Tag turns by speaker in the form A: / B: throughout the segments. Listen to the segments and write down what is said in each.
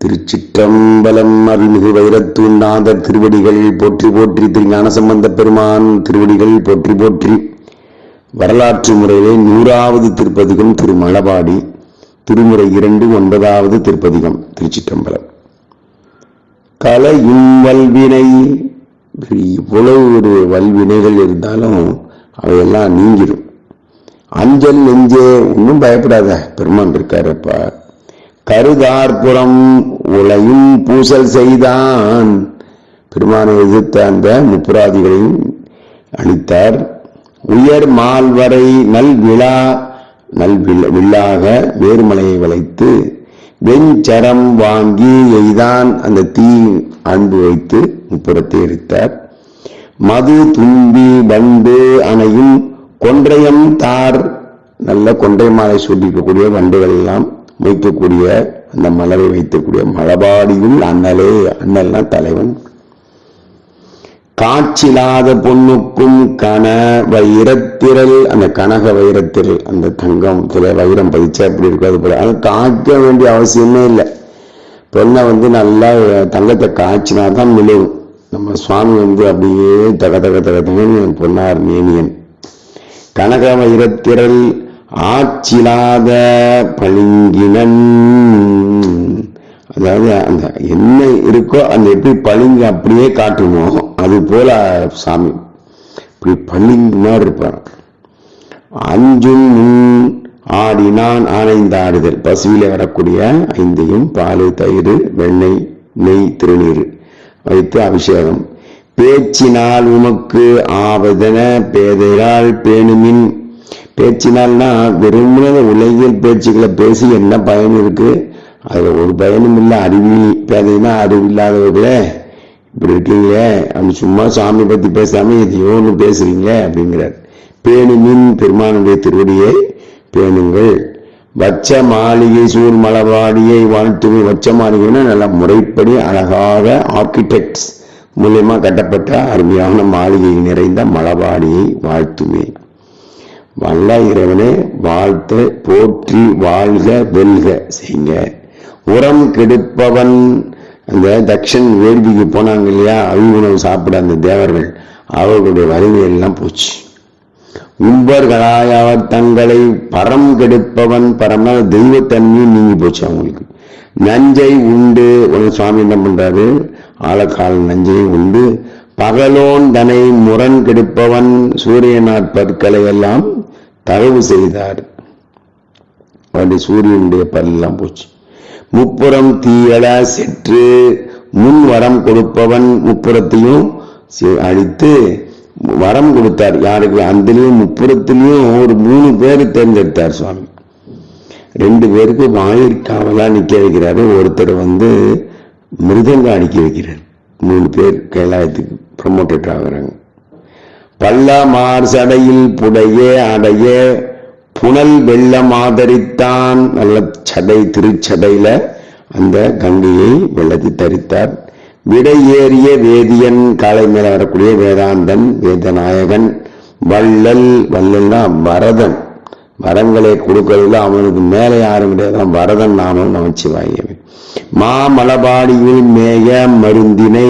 A: திருச்சிற்றம்பலம் அருள்மிகு வைரத்தூண்டாதர் திருவடிகள் போற்றி போற்றி திருஞான சம்பந்த பெருமான் திருவடிகள் போற்றி போற்றி. வரலாற்று முறையிலே நூறாவது திருப்பதிகம் திருமலபாடி திருமுறை இரண்டு ஒன்பதாவது திருப்பதிகம் திருச்சிற்றம்பலம். கலையும் வல்வினை இவ்வளவு ஒரு வல்வினைகள் இருந்தாலும் அவையெல்லாம் நீங்கிடும் அஞ்சல் நெஞ்சே ஒன்றும் பயப்படாத பெருமான் இருக்காரப்பா கருதார்புறம் உலையும் பூசல் செய்தான். பெருமானை எதிர்த்த அந்த முப்புராதிகளையும் அளித்தார் உயர் மால்வரை நல் விழா நல் வில்லாக வேறுமலையை வளைத்து வெஞ்சரம் வாங்கி எய்தான் அந்த தீ அன்பு வைத்து முப்புறத்தை எரித்தார். மது தும்பி வண்டு அணையும் கொன்றையம் தார் நல்ல கொன்றை மாலை சொல்லிக்கக்கூடிய வண்டுகள் எல்லாம் வைக்கக்கூடிய அந்த மலரை வைக்கக்கூடிய மலபாடியும் அண்ணலே அண்ணல்னா தலைவன். காட்சிலாத பொண்ணுக்கும் கன வைரத்திரல் அந்த கனக வைரத்திரல் அந்த தங்கம் சில வைரம் பதிச்சா எப்படி இருக்கும் அது போல. அதை காய்க்க வேண்டிய அவசியமே இல்லை. பொண்ணை வந்து நல்லா தங்கத்தை காய்ச்சினா தான் மிளகும் நம்ம சுவாமி வந்து அப்படியே தக தக தக தகன்னு பொன்னார் மேனியன். கனக வைரத்திரல் ஆச்சிலாத பளிங்கினன். அதாவது அந்த என்ன இருக்கோ அந்த எப்படி பளிங்கு அப்படியே காட்டுமோ அது போல சாமி. இப்படி பளிங்கு மாதிரி இருப்பார். அஞ்சும் முன் ஆடினான் ஆனைந்தாடுதல். பசுவிலே வரக்கூடிய ஐந்தையும் பால் தயிர் வெண்ணெய் நெய் திருநீர் வைத்து அபிஷேகம். பேச்சினால் உமக்கு ஆவதென பேதையால் பேணுமின். பேச்சினால்னா விரும்பின உலகியல் பேச்சுக்களை பேசி என்ன பயன் இருக்கு? அதுல ஒரு பயனும் இல்லை அறிவியல் பேதைனா அறிவில்லாதவர்களே இப்படி இருக்கீங்களே அப்படி சும்மா சாமி பத்தி பேசாம எதையோ ஒன்று பேசுறீங்க அப்படிங்கிறார். பேணுமின் பெருமானுடைய திருவடியை பேணுங்கள். வச்ச மாளிகை சூழ் மலபாடியை வாழ்த்துவை. வச்ச மாளிகைன்னா நல்லா முறைப்படி அழகாக ஆர்கிடெக்ட்ஸ் மூலியமா கட்டப்பட்ட அருமையான மாளிகை நிறைந்த மலபாடியை வாழ்த்துமே வல்ல இறைவனே வாழ்த்து போற்றி வாழ்க வெல்க. செய்யுங்க. உரம் கெடுப்பவன். அந்த தக்ஷன் வேள்விக்கு போனாங்க இல்லையா? அழிவுணவு சாப்பிட அந்த தேவர்கள். அவர்களுடைய வறுமை எல்லாம் போச்சு. உம்பர்களாய் அவர் தங்களை பரம் கெடுப்பவன் பரம்னா தெய்வத்தன்மையும் நீங்கி போச்சு அவங்களுக்கு. நஞ்சை உண்டு. ஒரு சுவாமி என்ன பண்றாரு? ஆழக்கால நஞ்சை உண்டு. பகலோன் தனை முரண் கெடுப்பவன் சூரியனார் பற்களை எல்லாம் தரவு செய்தார். அப்படி சூரியனுடைய பல்லாம் போச்சு. முப்புறம் தீயலா செற்று முன் வரம் கொடுப்பவன் முப்புறத்தையும் அழித்து வரம் கொடுத்தார். யாருக்கு? அந்தலையும் முப்புறத்திலையும் ஒரு மூணு பேர் தேர்ந்தெடுத்தார் சுவாமி. ரெண்டு பேருக்கு வாயிற்காவலா நிக்க வைக்கிறாரு. ஒருத்தர் வந்து மிருதங்க அடிக்க வைக்கிறார். மூணு பேர் கைலாயத்துக்கு ப்ரமோட்டட் ஆகுறாங்க. பல்லமார் சடையில் புடைய அடைய புனல் வெள்ளம் ஆதரித்தான் நல்ல சடை திருச்சடையில அந்த கங்கையை வெள்ளத்தை தரித்தார். விடை ஏறிய வேதியன் காலை மேல வரக்கூடிய வேதாந்தன் வேதநாயகன் வள்ளல் வள்ளல்னா வரதன். வரங்களை கொடுக்கறதுல அவனுக்கு மேலே யாரும் கிடையாது. வரதன் நாமம் நமச்சிவாயவே. மா மலபாடியில் மேய மருந்தினை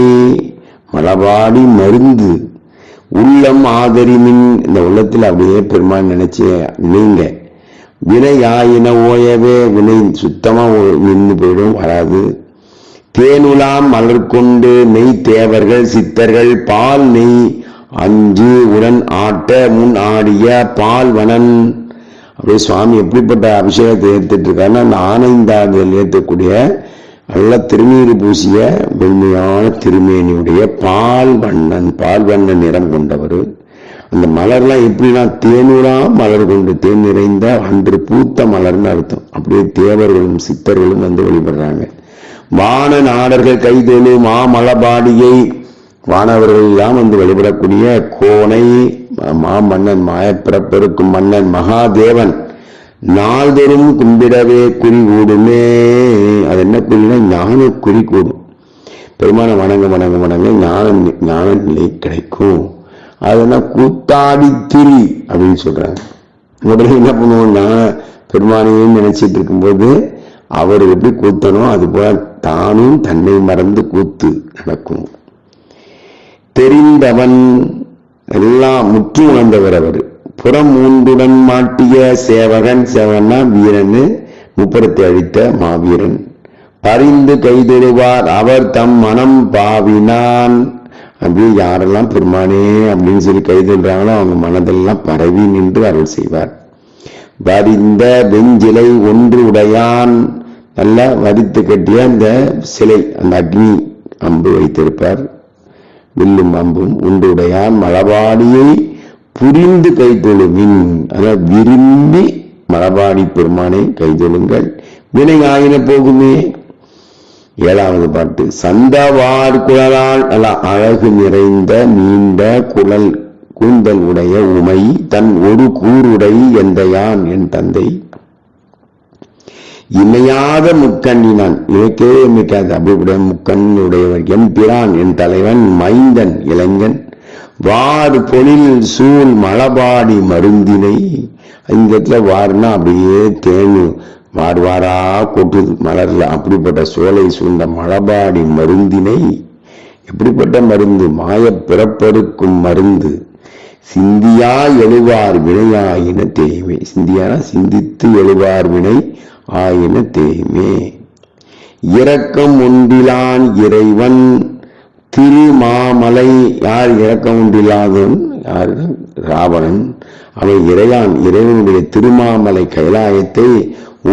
A: மலபாடி மருந்து. உள்ளம் ஆதரிமின். இந்த உள்ளத்தில் அப்படியே பெருமான் நினைச்சு நீங்க. வினை யாயின ஓயவே வினை சுத்தமா நின்று போயிடும் வராது. தேனுலாம் மலர் கொண்டு நெய் தேவர்கள் சித்தர்கள் பால் நெய் அஞ்சு உடன் ஆட்ட முன் ஆடிய பால் வனன் அப்படியே சுவாமி எப்படிப்பட்ட அபிஷேகத்தை ஏற்றுட்டு இருக்காருன்னா அந்த ஆனைந்தாடுதல் ஏற்றக்கூடிய நல்ல திருநீறு பூசிய வெண்மையான திருமேனியுடைய பால் வண்ணன் பால் வண்ண நிறம் கொண்டவர். அந்த மலர்லாம் எப்படின்னா தேனூரா மலர் கொண்டு தேன் நிறைந்த அன்று பூத்த மலர்னு அர்த்தம். அப்படியே தேவர்களும் சித்தர்களும் வந்து வழிபடுறாங்க. வான நாடர்கள் கைதொழு மாமலபாடியை வானவர்கள் எல்லாம் வந்து வழிபடக்கூடிய கோனை மாமன்னன் மாயப்பிறப்பிருக்கும் மன்னன் மகாதேவன். நாள்தோறும் கும்பிடவே குறி கூடுமே அது என்ன குறினா ஞான குறி கூடும் பெருமான வணங்க வணங்க வணங்க ஞானம் ஞான நிலை கிடைக்கும். அதெல்லாம் கூத்தாடி திரி அப்படின்னு சொல்றாங்க. உடனே என்ன பண்ணுவோம் ஞான பெருமானையும் நினைச்சிட்டு இருக்கும்போது அவர் எப்படி கூத்தனோ அது போல தானும் தன்னை மறந்து கூத்து நடக்கும். தெரிந்தவன் எல்லாம் முற்று உணர்ந்தவர் அவர். புறம் மூன்றுடன் மாட்டிய சேவகன் சேவகன்னா வீரனு முப்புறத்தை அழித்த மாவீரன். பரிந்து கைதெழுவார் அவர் தம் மனம் பாவினான். அப்படி யாரெல்லாம் பெருமானே அப்படின்னு சொல்லி கைதெழுறாங்களோ அவங்க மனதெல்லாம் பரவி நின்று அருள் செய்வார். வரிந்த வெஞ்சிலை ஒன்று உடையான். நல்லா வரித்து கட்டிய அந்த சிலை அந்த அக்னி அம்பு வைத்திருப்பார். வில்லும் அம்பும் உண்டு உடையான். மலபாடியை புரிந்து கைதொழுவின் அதாவது விரும்பி மரபாடி பெருமானை கைதொழுங்கள் வினை ஆயின போகுமே. ஏழாவது பாட்டு. சந்தவார் குழலால் அல்ல அழகு நிறைந்த நீண்ட குழல் கூந்தல் உடைய உமை தன் ஒரு கூருடை எந்த யான் என் தந்தை. இமையாத முக்கண்ணினான் இவைக்கே மிக்காது. அப்படிப்பட்ட முக்கண் உடையவர் பிரான் என் தலைவன் மைந்தன் இளைஞன். வார் பொழில் சூழ் மலபாடி மருந்தினை இந்த இடத்துல வாருன்னா அப்படியே தேனு வார் வாரா கொட்டுது மலர்ல. அப்படிப்பட்ட சோலை சூழ்ந்த மலபாடி மருந்தினை எப்படிப்பட்ட மருந்து? மாயப் பிறப்பருக்கும் மருந்து. சிந்தியா எழுவார் வினை ஆயின தேய்மை. சிந்தியானா சிந்தித்து எழுவார் வினை ஆயின தேய்மே. இரக்கம் ஒன்றிலான் இறைவன் திருமாமலை யார் இறக்க ஒன்றில்லாதவன் யார் ராவணன் அவன் இறையான் இறைவனுடைய திருமாமலை கைலாயத்தை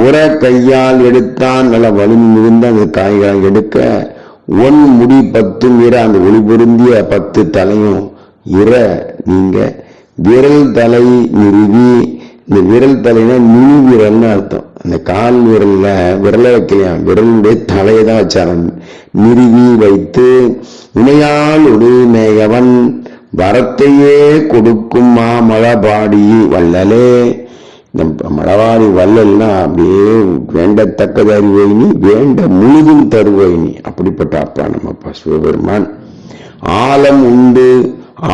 A: உர கையால் எடுத்தான் நல்ல வலிமை மிகுந்த அந்த காய்களை எடுக்க ஒன் முடி பத்தும் இர அந்த ஒளி பொருந்திய பத்து தலையும் இற நீங்க விரல் தலை நிறுவி இந்த விரல் தலைனா நுனி விரல்னு அர்த்தம். அந்த கால் விரல்ல விரலை வைக்கலாம் விரலுடைய தலையை தான் வச்சாரன் நிறுவி வைத்து இணையால் உடைமேயவன் வரத்தையே கொடுக்கும் மாமழபாடி வல்லலே இந்த மழவாடி வல்லல்னா அப்படியே வேண்டத்தக்கது அறிவைனி வேண்ட முழுதும் தருவைனி அப்படிப்பட்ட அப்பா நம்ம அப்பா சிவபெருமான். ஆலம் உண்டு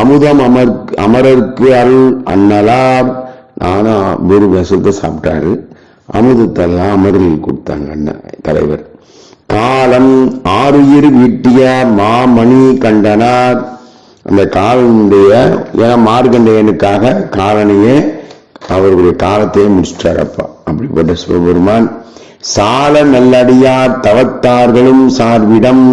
A: அமுதம் அமர் அமரர்க்கு அருள் அண்ணலார். நானும் வெறும் விஷத்தை சாப்பிட்டாரு. அமுதத்தெல்லாம் அமரில் கொடுத்தாங்க அண்ணன் தலைவர். காலம் ஆறுயிர் வீட்டிய மாமணி கண்டனார். அந்த காலனுடைய ஏன்னா மார்கண்டேயனுக்காக காலனையே அவருடைய காலத்தையே முடிச்சிட்டார் அப்பா. அப்படிப்பட்ட சிவபெருமான். சால நல்லடியார் தவத்தார்களும் சார்பிடம்.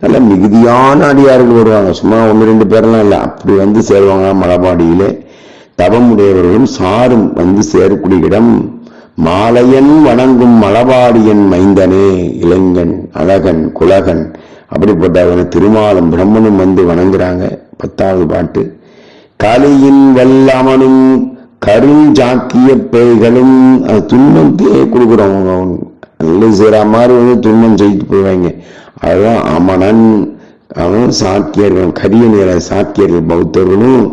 A: நல்ல மிகுதியான அடியார்கள் வருவாங்க. சும்மா ஒன்று ரெண்டு பேரெல்லாம் இல்லை. அப்படி வந்து சேருவாங்க மலபாடியிலே. தவமுடையவர்களும் சாரும் வந்து சேரக்கூடிய இடம். மாலையன் வணங்கும் மலபாடியன் மைந்தனே இளைஞன் அழகன் குலகன். அப்படிப்பட்டவன திருமாலும் பிரம்மனும் வந்து வணங்குறாங்க. பத்தாவது பாட்டு. கலியின் வல்லமனும் கருஞ்சாக்கிய பேய்களும் துன்பத்தையே கொடுக்குறவங்க நல்ல செய்கிற மாதிரி வந்து துன்பம் செய்து போவாங்க அதுதான் அமனன் அவன் சாக்கியர்கள் கரிய நேர சாக்கியர்கள் பௌத்தர்களும்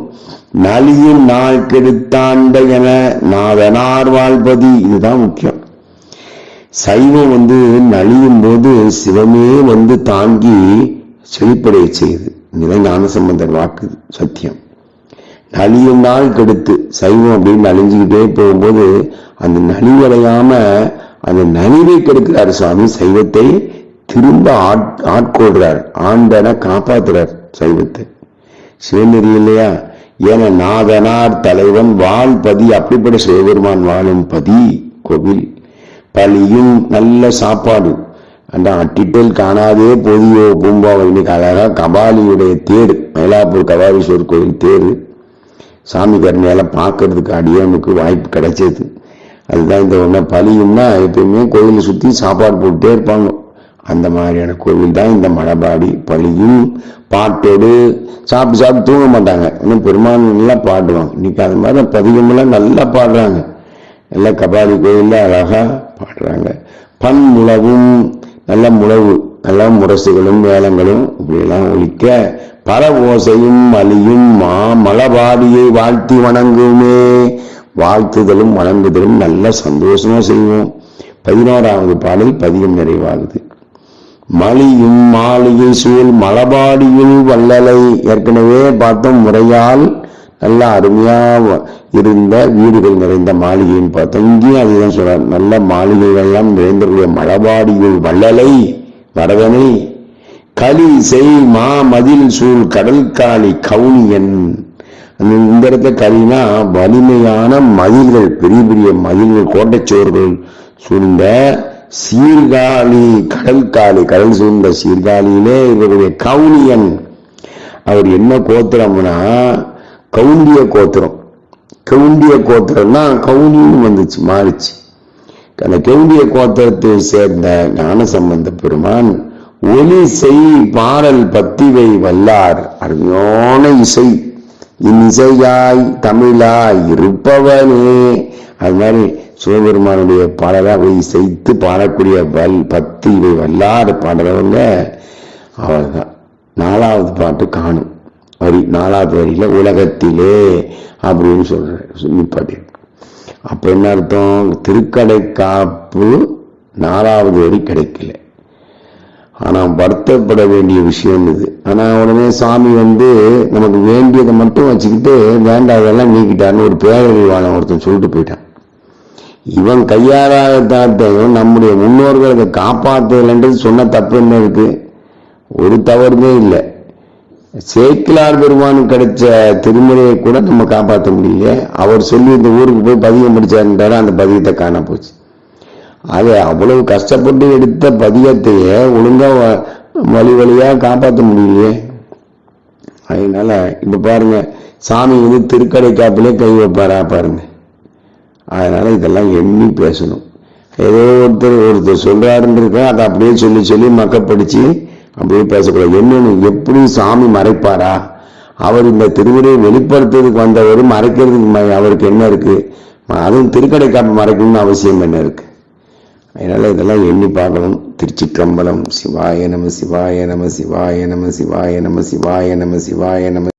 A: நலியும் நாள் கெடுத்தாண்ட என நாதனார் வாழ்பதி இதுதான் முக்கியம். சைவம் வந்து நலியும் போது சிவமே வந்து தாங்கி செழிப்படைய செய்யுது. இதுதான் ஞானசம்பந்தர் வாக்கு சத்தியம். நலியும் நாள் கெடுத்து சைவம் அப்படின்னு நலிஞ்சுக்கிட்டே போகும்போது அந்த நலிவடையாம அந்த நலிவை கெடுக்கிறார் சுவாமி. சைவத்தை திரும்ப ஆட் ஆட்கொள்றார். ஆண்டனை காப்பாத்துறார் சைவத்தை. சிவநெறி இல்லையா? என நாதனார் தலைவன் வாழ்பதி அப்படிப்பட்ட சிவபெருமான் வாழும் பதி கோவில். பலியும் நல்ல சாப்பாடு. அந்த அட்டிட்டல் காணாதே பொதியோ பூம்பாவை இன்னைக்கு அழகா கபாலியுடைய தேர் மயிலாப்பூர் கபாலீஸ்வரர் கோயில் தேர். சாமி கருணையால பார்க்கறதுக்கு அடியவனுக்கு வாய்ப்பு கிடைச்சது. அதுதான் இந்த ஒன்று பலியும்னா எப்பயுமே கோயிலை சுற்றி சாப்பாடு போட்டுட்டே இருப்பாங்க. அந்த மாதிரியான கோவில் தான் இந்த மலைபாடி பழியும் பாட்டோடு சாப்பிட்டு சாப்பிட்டு தூங்க மாட்டாங்க. இன்னும் பெருமான் நல்லா பாடுவாங்க. இன்னைக்கு அது மாதிரி பதிகமெல்லாம் நல்லா பாடுறாங்க. நல்லா கபாடி கோயிலில் அழகாக பாடுறாங்க. பன் முழவும் நல்ல முழவு நல்ல முரசுகளும் வேலங்களும் இப்படியெல்லாம் ஒழிக்க பல ஓசையும் மலியும் மா மலபாடியை வாழ்த்தி வணங்குமே. வாழ்த்துதலும் வணங்குதலும் நல்ல சந்தோஷமா செய்வோம் பதினோராவது பாடல் பதிகம் நிறைவாகுது. மலியும் மாளிகை சூழ் மலபாடியுள் வள்ளலை. ஏற்கனவே பார்த்தோம் முறையால் நல்லா அருமையாக இருந்த வீடுகள் நிறைந்த மாளிகைன்னு பார்த்தோம். இங்கேயும் அதுதான் சொல்றார். நல்ல மாளிகைகள் எல்லாம் நிறைந்தக்கூடிய மலபாடியுள் வள்ளலை. வரதனை களி செய் மா மதில் சூழ் கடல்காளி கவுனியன். அந்த இந்த இடத்த களினா வலிமையான மதில்கள் பெரிய பெரிய மதில்கள் கோட்டைச்சோர்கள் சூழ்ந்த சீர்காழி கடல்காளி கடல் சூழ்ந்த சீர்காழியிலே இவருடைய கவுனியன். அவர் என்ன கோத்திரம்னா கவுண்டிய கோத்திரம். கவுண்டிய கோத்திரம்னா கவுனின்னு வந்துச்சு மாறிச்சு. அந்த கவுண்டிய கோத்திரத்தை சேர்ந்த ஞானசம்பந்த பெருமான் ஒலி செய் பாடல் பத்திவை வல்லார் அருமையான இசை. இசையாய் தமிழாய் இருப்பவனே அது மாதிரி சிவபெருமானுடைய பாடலாக செய்து பாடக்கூடிய வல் பத்து இவை வல்லார் பாடுறவங்க அவர்தான். நாலாவது பாட்டு காணும். வரி நாலாவது வரியில உலகத்திலே அப்படின்னு சொல்கிற நிப்பாட்டி அப்போ என்ன அர்த்தம்? திருக்கடை காப்பு நாலாவது வரி கிடைக்கல. ஆனால் வருத்தப்பட வேண்டிய விஷயம் இது. ஆனால் உடனே சாமி வந்து நமக்கு வேண்டியதை மட்டும் வச்சுக்கிட்டு வேண்டாததெல்லாம் நீக்கிட்டான்னு ஒரு பேரறிவான ஒருத்தன் சொல்லிட்டு போயிட்டான். இவன் கையாளாகத்தாத்தையும் நம்முடைய முன்னோர்களுக்கு காப்பாற்றலைன்றது சொன்ன தப்பு என்ன இருக்கு? ஒரு தவறுமே இல்லை. சேக்கிலார் பெருமானுக்கு கிடைச்ச திருமுறையை கூட நம்ம காப்பாற்ற முடியல. அவர் சொல்லி இந்த ஊருக்கு போய் பதிகம் முடிச்சாருன்றாரு அந்த பதியத்தை காண போச்சு. அது அவ்வளவு கஷ்டப்பட்டு எடுத்த பதியத்தையே ஒழுங்காக வழி வழியாக காப்பாற்ற முடியலையே. அதனால இப்போ பாருங்க சாமி வந்து திருக்கடை காப்பிலே கை வைப்பாரா பாருங்க. அதனால இதெல்லாம் எண்ணி பேசணும். ஏதோ ஒருத்தர் ஒருத்தர் சொல்றாருன்னு இருக்கா அதை அப்படியே சொல்லி சொல்லி மக்கப்படிச்சு அப்படியே பேசக்கூடாது. என்னன்னு எப்படி சாமி மறைப்பாரா? அவர் இந்த திருமுறையை வெளிப்படுத்துறதுக்கு வந்தவர் மறைக்கிறதுக்கு அவருக்கு என்ன இருக்கு? அதுவும் திருக்கடை காப்பு மறைக்கணும்னு அவசியம் என்ன இருக்கு? அதனால இதெல்லாம் எண்ணி பார்க்கணும். திருச்சிற்றம்பலம் சிவாய நம சிவாய நம சிவாய நம சிவாய நம சிவாய நம சிவாய நம.